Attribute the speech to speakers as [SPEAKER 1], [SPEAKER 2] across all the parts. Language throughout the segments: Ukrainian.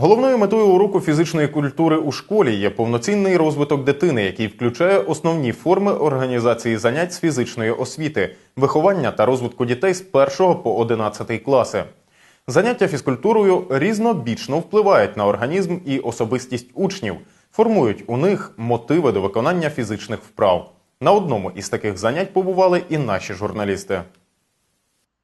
[SPEAKER 1] Головною метою уроку фізичної культури у школі є повноцінний розвиток дитини, який включає основні форми організації занять з фізичної освіти, виховання та розвитку дітей з 1 по 11 класи. Заняття фізкультурою різнобічно впливають на організм і особистість учнів, формують у них мотиви до виконання фізичних вправ. На одному із таких занять побували і наші журналісти.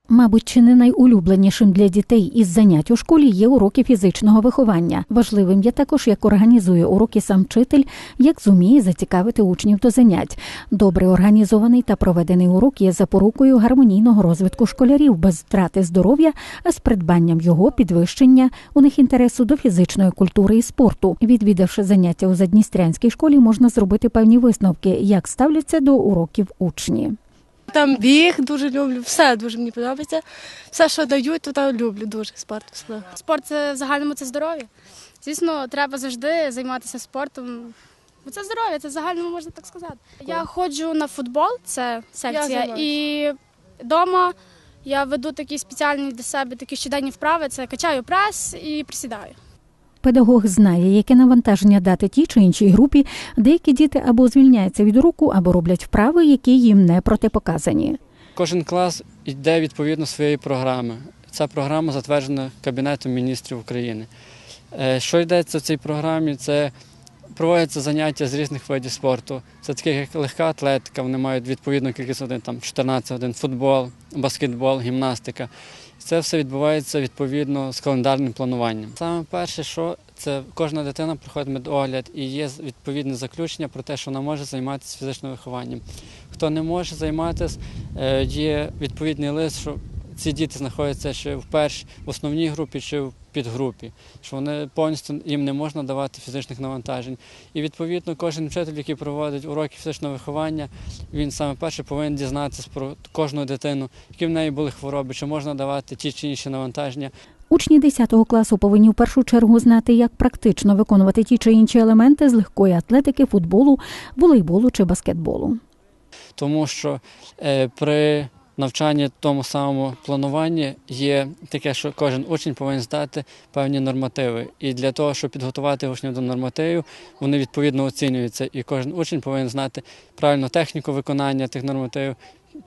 [SPEAKER 2] Мабуть, чи не найулюбленішим для дітей із занять у школі є уроки фізичного виховання. Важливим є також, як організує уроки сам вчитель, як зуміє зацікавити учнів до занять. Добре організований та проведений урок є запорукою гармонійного розвитку школярів без втрати здоров'я, а з придбанням його підвищення у них інтересу до фізичної культури і спорту. Відвідавши заняття у Задністрянській школі, можна зробити певні висновки, як ставляться до уроків учні.
[SPEAKER 3] Там біг дуже люблю, все дуже мені подобається. Все, що дають, то люблю дуже спорт. особливо.
[SPEAKER 4] Спорт це в загальному це здоров'я. Звісно, треба завжди займатися спортом. Бо це здоров'я, це в загальному можна так сказати. Я ходжу на футбол, це секція, і вдома я веду такі спеціальні для себе такі щоденні вправи. Це качаю прес і присідаю.
[SPEAKER 2] Педагог знає, яке навантаження дати тій чи іншій групі. Деякі діти або звільняються від уроку, або роблять вправи, які їм не протипоказані.
[SPEAKER 5] Кожен клас йде відповідно своєї програми. Ця програма затверджена Кабінетом міністрів України. Е, Що йдеться в цій програмі? Це проводяться заняття з різних видів спорту. Це таке як легка атлетика, вони мають відповідну кількість годин, там 14 годин, футбол, баскетбол, гімнастика. Це все відбувається відповідно з календарним плануванням. Саме перше, що це кожна дитина проходить медогляд і є відповідне заключення про те, що вона може займатися фізичним вихованням. Хто не може займатися, е, є відповідний лист, що ці діти знаходяться ще в першій в основній групі чи в підгрупі, що вони повністю їм не можна давати фізичних навантажень. І відповідно кожен вчитель, який проводить уроки фізичного виховання, він саме перше повинен дізнатися про кожну дитину, які в неї були хвороби, чи можна давати ті чи інші навантаження.
[SPEAKER 2] Учні 10 класу повинні в першу чергу знати, як практично виконувати ті чи інші елементи з легкої атлетики, футболу, волейболу чи баскетболу.
[SPEAKER 5] тому що е, при навчанні тому самому плануванні є таке, що кожен учень повинен здати певні нормативи. І для того, щоб підготувати учнів до нормативів, вони відповідно оцінюються. І кожен учень повинен знати правильну техніку виконання тих нормативів,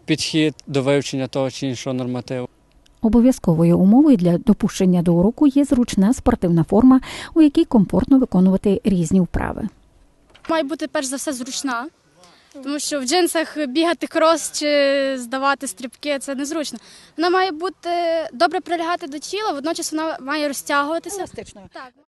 [SPEAKER 5] підхід до вивчення того чи іншого нормативу.
[SPEAKER 2] Обов'язковою умовою для допущення до уроку є зручна спортивна форма, у якій комфортно виконувати різні вправи.
[SPEAKER 4] Має бути перш за все зручна, тому що в джинсах бігати крос чи здавати стрибки це незручно. Вона має бути добре прилягати до тіла, водночас вона має розтягуватися. Так.